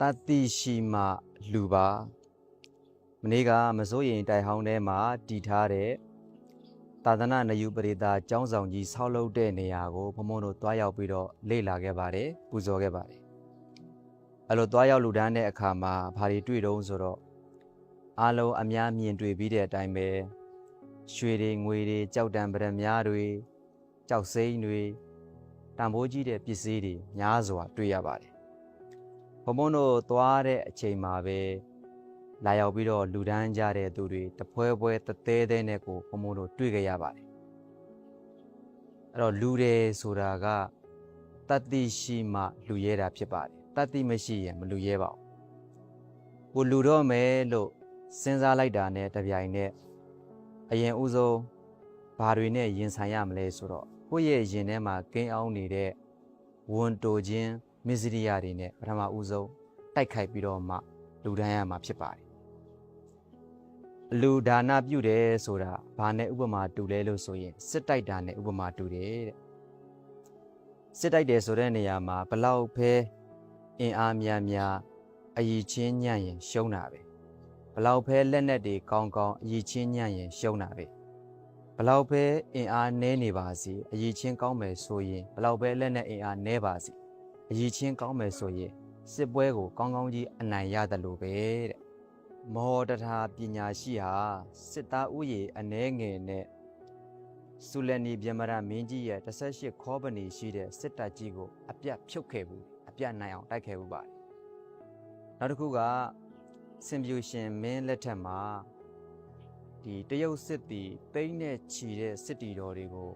တတိရှိမှလူပါမနေ့ကမစိုးရင်တိုက်ဟောင်းထဲမှာတည်ထားတဲ့သာသနာနယူပရိသတ်ကျောင်းဆောင်ကြီးဆောက်လုပ်တဲ့နေရာကိုဘုံဘုံတို့တွားရောက်ပြီးတော့လေ့လာခဲ့ပါတယ်ပူဇော်ခဲ့ပါတယ်အဲ့လိုတွားရောက်လူတန်းတဲ့အခါမှာဘာတွေတွေ့တုံးဆိုတော့အားလုံးအများမြင်တွေ့ပြီးတဲ့အတိုင်းပဲရွှေတွေငွေတွေကြောက်တံပရမများတွေကြောက်စိမ့်တွေတံပိုးကြီးတဲ့ပစ္စည်းတွေများစွာတွေ့ရပါတယ် ဘုံဘုံတို့သွားတဲ့အချိန်မှာပဲလာရောက်ပြီးတော့လူဒန်းကြတဲ့သူတွေတပွဲပွဲတသေးသေးနဲ့ကိုဘုံဘုံတို့တွေ့ကြရပါတယ်အဲ့တော့လူတယ်ဆိုတာကတတ္တိရှိမှလူရဲတာဖြစ်ပါတယ်တတ္တိမရှိရင်မလူရဲပါဘူးကိုလူတော့မယ်လို့စဉ်းစားလိုက်တာနဲ့တပြိုင်နက်အရင်ဥဆုံးဘာတွေနဲ့ရင်ဆိုင်ရမလဲဆိုတော့ကိုယ့်ရဲ့ရင်ထဲမှာကင်းအောင်နေတဲ့ဝန်တိုခြင်း မစ္စရိယတွေနဲ့ပထမဦးဆုံးတိုက်ခိုက်ပြီးတော့မှလူဒန်းရမှာဖြစ်ပါတယ်အလူဒါနပြုတယ်ဆိုတာဘာနဲ့ဥပမာတူလဲလို့ဆိုရင်စစ်တိုက်တာနဲ့ဥပမာတူတယ်တဲ့စစ်တိုက်တယ်ဆိုတဲ့နေရာမှာဘလောက်ပဲအင်အားများများအည်ချင်းညံ့ရင်ရှုံးတာပဲဘလောက်ပဲလက်နက်တွေကောင်းကောင်းအည်ချင်းညံ့ရင်ရှုံးတာပဲဘလောက်ပဲအင်အားနည်းနေပါစေအည်ချင်းကောင်းမယ်ဆိုရင်ဘလောက်ပဲလက်နက်အင်အားနည်းပါစေ အည်ချင်းကောင်းမယ်ဆိုရင်စစ်ပွဲကိုကောင်းကောင်းကြီးအနိုင်ရတယ်လို့ပဲတဲ့မောတထာပညာရှိဟာစစ်သားဥယေအနှဲငယ်နဲ့စုလနီဗျမရမင်းကြီးရဲ့18ခေါပနီရှိတဲ့စစ်တပ်ကြီးကိုအပြတ်ဖြုတ်ခဲ့ဘူးအပြတ်နိုင်အောင်တိုက်ခဲ့ဘူးပါတယ်နောက်တစ်ခုကစင်ပြူရှင်မင်းလက်ထက်မှာဒီတရုတ်စစ်တီတိမ့်နဲ့ချီတဲ့စစ်တီတော်တွေကို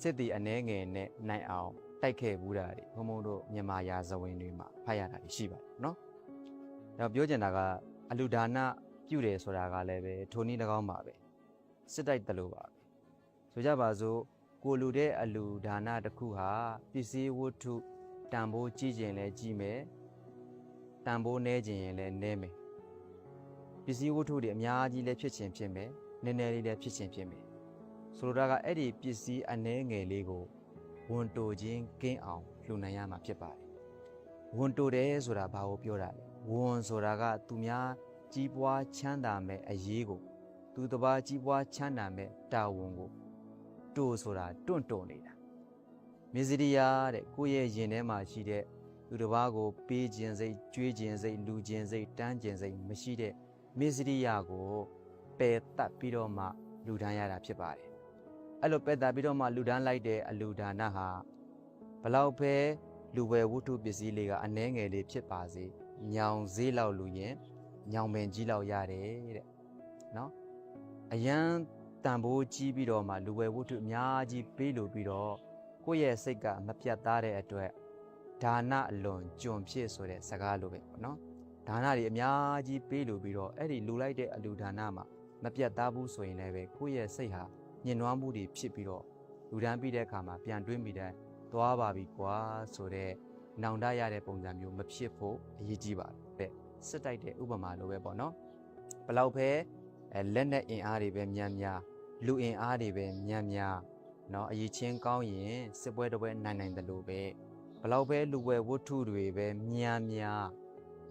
စစ်တီအနှဲငယ်နဲ့နိုင်အောင် တိုက်ခဲ့ဘူးတာတွေဘုံဘုံတို့မြန်မာရာဇဝင်တွေမှာဖတ်ရတာတွေရှိပါတယ်နော်။တော့ပြောချင်တာကအလူဒါနပြုတယ်ဆိုတာကလည်းပဲထိုနည်း၎င်းပါပဲစစ်တိုက်တယ်လို့ပါပဲဆိုကြပါစို့ကိုလူတဲ့အလူဒါနတစ်ခုဟာပစ္စည်းဝတ္ထုတန်ဖိုးကြီးခြင်းလဲကြီးမယ်တန်ဖိုးနည်းခြင်းရင်လဲနည်းမယ်ပစ္စည်းဝတ္ထုတွေအများကြီးလဲဖြစ်ခြင်းဖြစ်မယ်နည်းနည်းလေးလဲဖြစ်ခြင်းဖြစ်မယ်ဆိုလိုတာကအဲ့ဒီပစ္စည်းအနည်းငယ်လေးကို ဝန်တိုခြင်းကင်းအောင်လှူနိုင်ရမှာဖြစ်ပါတယ်ဝန်တိုတယ်ဆိုတာဘာကိုပြောတာလဲဝန်ဆိုတာကသူများကြီးပွားချမ်းသာမဲ့အရေးကို သူတစ်ပါးကြီးပွားချမ်းသာမဲ့တာဝန်ကိုတိုးဆိုတာတွန့်တွန့်နေတာမစ္စရိယတဲ့ကိုယ့်ရဲ့ရင်ထဲမှာရှိတဲ့သူတစ်ပါးကိုပေးခြင်းစိတ်ကြွေးခြင်းစိတ်လူခြင်းစိတ်တန်းခြင်းစိတ်မရှိတဲ့မစ္စရိယကိုပယ်တတ်ပြီးတော့မှလူဒန်းရတာဖြစ်ပါတယ် အဲ့လိုပယ်တတ်ပြီးတော့မှလူဒန်းလိုက်တဲ့အလူဒါနဟာဘလောက်ပဲလူဝယ်ဝတ္ထုပစ္စည်းလေးကအနှဲငယ်လေးဖြစ်ပါစေညောင်ဈေးလောက်လူရင်ညောင်ပင်ကြီးလောက်ရတယ်တဲ့နော်အရန်တန်ဖိုးကြီးပြီးတော့မှလူဝယ်ဝတ္ထုအများကြီးပေးလို့ပြီးတော့ကိုယ့်ရဲ့စိတ်ကမပြတ်သားတဲ့အတွက်ဒါနအလွန်ကြုံဖြစ်ဆိုတဲ့စကားလိုပဲပေါ့နော်ဒါနတွေအများကြီးပေးလို့ပြီးတော့အဲ့ဒီလူလိုက်တဲ့အလူဒါနမှာမပြတ်သားဘူးဆိုရင်လည်းပဲကိုယ့်ရဲ့စိတ်ဟာ ညှဉ်းနှွမ်းမှုတွေဖြစ်ပြီးတော့လူဒန်းပြီးတဲ့အခါမှာပြန်တွေးမိတဲ့သွားပါပြီကွာဆိုတဲ့နောင်တရတဲ့ပုံစံမျိုးမဖြစ်ဖို့အရေးကြီးပါတယ်စစ်တိုက်တဲ့ဥပမာလိုပဲပေါ့နော်ဘလောက်ပဲအဲလက်နဲ့အင်အားတွေပဲများများလူအင်အားတွေပဲများများเนาะအရေးချင်းကောင်းရင်စစ်ပွဲတစ်ပွဲနိုင်နိုင်တယ်လို့ပဲဘလောက်ပဲလူဝဲဝတ္ထုတွေပဲများများ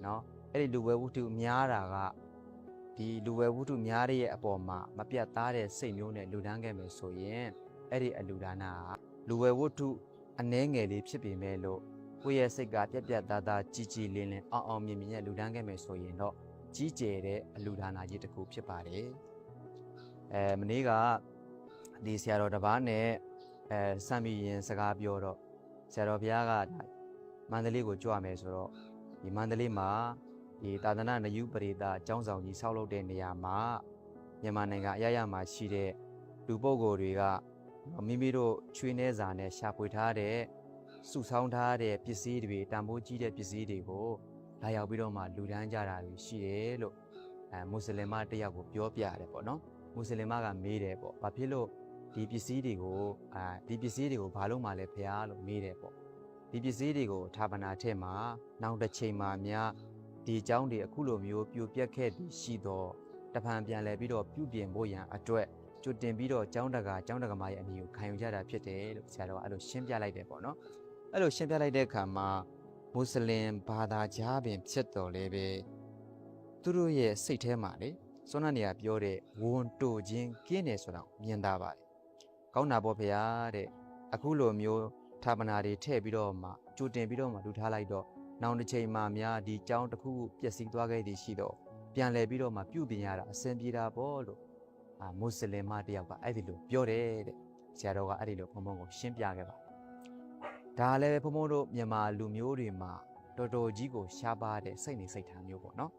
เนาะအဲ့ဒီလူဝဲဝတ္ထုများတာက ဒီလူဝဲဝတ္ထုများရဲ့အပေါ်မှာမပြတ်သားတဲ့စိတ်မျိုးနဲ့လူဒန်းခဲ့မယ်ဆိုရင်အဲ့ဒီအလူဒါနာကလူဝဲဝတ္ထုအနှဲငယ်လေးဖြစ်ပေမဲ့လို့ကိုယ့်ရဲ့စိတ်ကပြက်ပြက်သားသားကြည်ကြည်လင်းလင်းအောင်အောင်မြင်မြင်နဲ့လူဒန်းခဲ့မယ်ဆိုရင်တော့ကြီးကျယ်တဲ့အလူဒါနာကြီးတစ်ခုဖြစ်ပါတယ်အဲမနေ့ကဒီဆရာတော်တစ်ပါးနဲ့အဲစံမီရင်စကားပြောတော့ဆရာတော်ဘုရားကမန္တလေးကိုကြွမယ်ဆိုတော့ဒီမန္တလေးမှာ ဒီသာသနာနယူပရိသအကျောင်းဆောင်ကြီးဆောက်လုပ်တဲ့နေရာမှာမြန်မာနိုင်ငံအရရမှာရှိတဲ့လူပုဂ္ဂိုလ်တွေကမိမိတို့ချွေးနှဲစာနဲ့ရှာဖွေထားတဲ့စုဆောင်းထားတဲ့ပစ္စည်းတွေတန်ဖိုးကြီးတဲ့ပစ္စည်းတွေကိုလာရောက်ပြီးတော့မှလူဒန်းကြတာတွေရှိတယ်လို့အဲမွတ်စလင်မတစ်ယောက်ကိုပြောပြရတယ်ပေါ့နော်မွတ်စလင်မကမေးတယ်ပေါ့ဘာဖြစ်လို့ဒီပစ္စည်းတွေကိုအာဒီပစ္စည်းတွေကိုဘာလို့မှလဲဖះလို့မေးတယ်ပေါ့ဒီပစ္စည်းတွေကိုဌာပနာထက်မှာနောက်တစ်ချိန်မှာများ ဒီအကြောင်းတွေအခုလိုမျိုးပြိုပြက်ခဲ့ပြီးရှိတော့တဖန်ပြန်လဲပြီးတော့ပြုပြင်ဖို့ရန်အတွက်ကျွတ်တင်ပြီးတော့ကျောင်းတကာကျောင်းတကာမရဲ့အမည်ကိုခံယူကြတာဖြစ်တယ်လို့ဆရာတော်ကအဲ့လိုရှင်းပြလိုက်တယ်ပေါ့နော်အဲ့လိုရှင်းပြလိုက်တဲ့အခါမှာမွတ်စလင်ဘာသာကြားပင်ဖြစ်တော်လဲပဲသူတို့ရဲ့စိတ်ထဲမှာလေစွမ်းနာနေရပြောတဲ့ဝန်တိုခြင်းကင်းတယ်ဆိုတာကိုမြင်တာပါတယ်ကောင်းတာပေါ့ဖေဟာတဲ့အခုလိုမျိုးဌာပနာတွေထည့်ပြီးတော့မှကြိုတင်ပြီးတော့မှလူထားလိုက်တော့ နောက်တစ်ချိန်မှများဒီကြောင်းတစ်ခုခုပျက်စီးသွားခဲ့သည်ရှိတော့ပြန်လဲပြီးတော့မှပြုပြင်ရတာအဆင်ပြေတာပေါ့လို့အာမွတ်စလင်မတယောက်ကအဲ့ဒီလိုပြောတယ်တဲ့ဆရာတော်ကအဲ့ဒီလိုဘုံဘုံကိုရှင်းပြခဲ့ပါဒါလည်းဘုံဘုံတို့မြန်မာလူမျိုးတွေမှာတော်တော်ကြီးကိုရှားပါတဲ့စိတ်နေစိတ်ထားမျိုးပေါ့နော်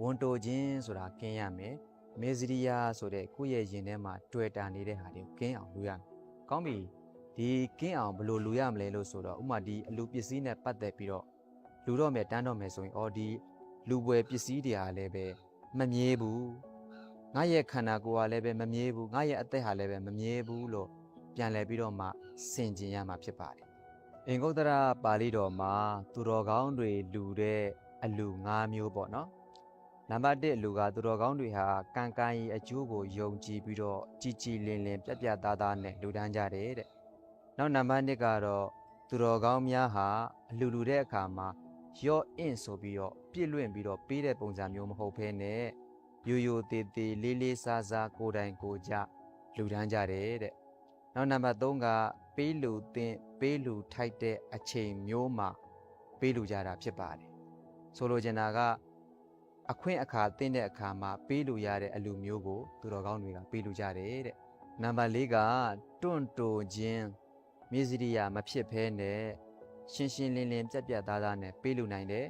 ဝန်တိုခြင်းဆိုတာကင်းရမယ်မေဇရိယာဆိုတဲ့ကိုယ့်ရဲ့ရင်ထဲမှာတွေ့တာနေတဲ့ဟာတွေကိုကင်းအောင်လူရမယ်ကောင်းပြီဒီကင်းအောင်ဘယ်လိုလူရမလဲလို့ဆိုတော့ဥမာဒီအလူပစ္စည်းနဲ့ပတ်သက်ပြီးတော့ လူတော့မယ်တန်းတော့မယ်ဆိုရင်အော်ဒီလူပွဲပစ္စည်းတွေဟာလည်းပဲမမြဲဘူးငါရဲ့ခန္ဓာကိုယ်ကလည်းပဲမမြဲဘူးငါရဲ့အသက်ဟာလည်းပဲမမြဲဘူးလို့ပြန်လဲပြီးတော့မှဆင်ကျင်ရမှာဖြစ်ပါတယ်။အင်္ဂုတ္တရပါဠိတော်မှာသူတော်ကောင်းတွေလူတဲ့အလူ၅မျိုးပေါ့နော်။နံပါတ်1အလူကသူတော်ကောင်းတွေဟာကံကံဤအကျိုးကိုယုံကြည်ပြီးတော့ကြည်ကြည်လင်လင်ပြတ်ပြတ်သားသားနဲ့လူတန်းကြတယ်တဲ့။နောက်နံပါတ်2ကတော့သူတော်ကောင်းများဟာအလူလူတဲ့အခါမှာ ရော့အင့်ဆိုပြီးတော့ပြည့်လွင့်ပြီးတော့ပေးတဲ့ပုံစံမျိုးမဟုတ်ဘဲနဲ့ရိုးရိုးသေးသေးလေးလေးစားစားကိုယ်တိုင်ကိုယ်ကြလူတန်းကြတယ်တဲ့နောက်နံပါတ်3ကပေးလူတင်ပေးလူထိုက်တဲ့အချိန်မျိုးမှာပေးလူကြတာဖြစ်ပါတယ်ဆိုလိုချင်တာကအခွင့်အခါတင်တဲ့အခါမှာပေးလူရတဲ့အလူမျိုးကိုသူတော်ကောင်းတွေကပေးလူကြတယ်တဲ့နံပါတ်4ကတွန့်တိုခြင်းမြေစရိယာမဖြစ်ဘဲနဲ့ ရှင်းရှင်းလင်းလင်းပြက်ပြက်သားသားနဲ့ပေးလူနိုင်တယ်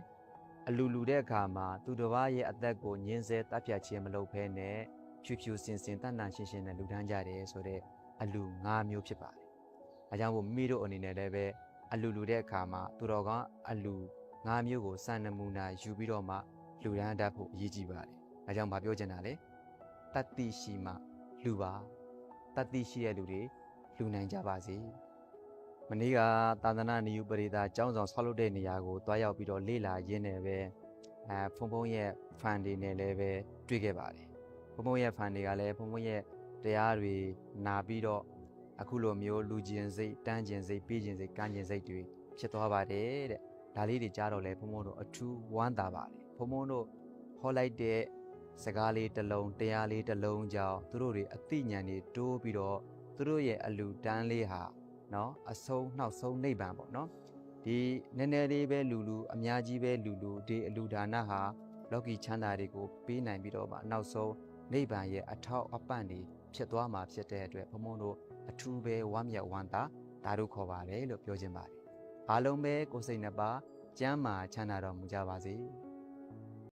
အလူလူတဲ့အခါမှာသူတစ်ပါးရဲ့အသက်ကိုညှင်းဆဲတပ်ဖြတ်ခြင်းမလုပ်ဘဲနဲ့ဖြူဖြူစင်စင်တန်တန်ရှင်းရှင်းနဲ့လူတန်းကြတယ်ဆိုတော့အလူ၅မျိုးဖြစ်ပါတယ်။အဲကြောင့်မို့မိတို့အနေနဲ့လည်းပဲအလူလူတဲ့အခါမှာသူတော်ကောင်းအလူ၅မျိုးကိုစံနမူနာယူပြီးတော့မှလူရန်တတ်ဖို့အရေးကြီးပါတယ်။အဲကြောင့်မပြောချင်တာလေတတ္တိရှိမှလူပါတတ္တိရှိတဲ့လူတွေလူနိုင်ကြပါစေ။ မနေ့ကသာသနာနိယုပရိသကျောင်းဆောင်ဆောက်လုပ်တဲ့နေရာကိုတွားရောက်ပြီးတော့လေ့လာရင်းနဲ့ပဲအဲဖုံဖုံရဲ့ fan တွေနဲ့လည်းပဲတွေ့ခဲ့ပါတယ်။ဖုံဖုံရဲ့ fan တွေကလည်းဖုံဖုံရဲ့တရားတွေနာပြီးတော့အခုလိုမျိုးလူကျင်စိတ်တန်းကျင်စိတ်ပေးကျင်စိတ်ကန်းကျင်စိတ်တွေဖြစ်သွားပါတယ်တဲ့ဒါလေးတွေကြားတော့လဲဘုံဘုံတို့အထူးဝမ်းသာပါတယ်ဘုံဘုံတို့ဟောလိုက်တဲ့စကားလေးတစ်လုံးတရားလေးတစ်လုံးကြောင့်သူတို့တွေအသိဉာဏ်တွေတိုးပြီးတော့သူတို့ရဲ့အလူတန်းလေးဟာ နော်အဆုံးနောက်ဆုံးနိဗ္ဗာန်ပေါ့နော်ဒီနည်းနည်းလေးပဲလူလူအများကြီးပဲလူလူဒီအလူဒါနဟာလောကီချမ်းသာတွေကိုပေးနိုင်ပြီးတော့မှနောက်ဆုံးနိဗ္ဗာန်ရဲ့အထောက်အပံ့တွေဖြစ်သွားမှာဖြစ်တဲ့အတွက်ဘုံဘုံတို့အထူးပဲဝမ်းမြောက်ဝမ်းသာဒါတို့ခေါ်ပါတယ်လို့ပြောခြင်းပါတယ်အားလုံးပဲကိုယ်စိတ်နှစ်ပါးကျမ်းမာချမ်းသာတော်မူကြပါစေ။